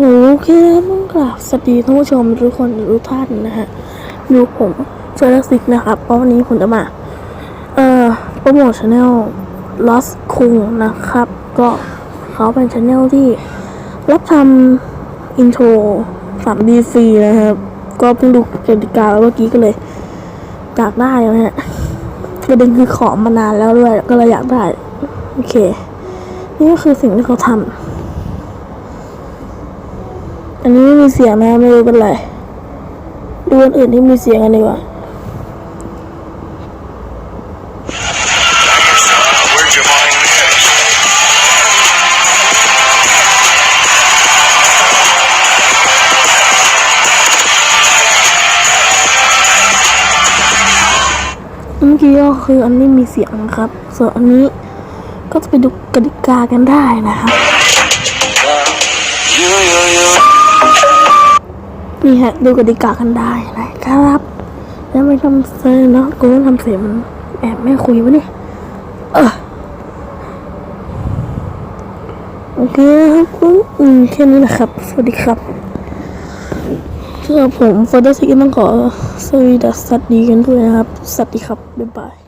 โอเคต้องกราบสวัสดีท่านผู้ชมทุกคนทุกท่านนะฮะดูผมเจอร์ซิกนะครับเพราะวันนี้ผมจะมาเอ่อโปรโมทช anel Lost คุงนะครับ ก็เขาเป็นช anel ที่ รับทำอินโทร 3D ฟรีนะครับ ก็เพิ่งดูกติกาแล้วเมื่อกี้ก็เลยอยากได้นะฮะประเด็นคือขอมานานแล้วด้วยก็เลยอยากได้ โอเค นี่ก็คือสิ่งที่เขาทำ อันนี้ไม่มีเสียงนะไม่รู้เป็นไรดูอันอื่นที่มีเสียงกันดีกว่าเมื่อกี้ก็คืออันนี้มีเสียงนะครับ ส่วนอันนี้ก็จะไปดูกติกากันได้นะครับ นี่ฮะดูกติกากันได้นะครับ แล้วไม่ทำเสียงเนาะกูต้องทำเสียงมันแอบไม่คุยวะเนี่ยเออโอเคครับคุณอืมแค่นี้นะครับ สวัสดีครับสำหรับผมฟอร์ดซิกต้องขอสวีดัสสวัสดีกันด้วยนะครับ สวัสดีครับ บ๊ายบาย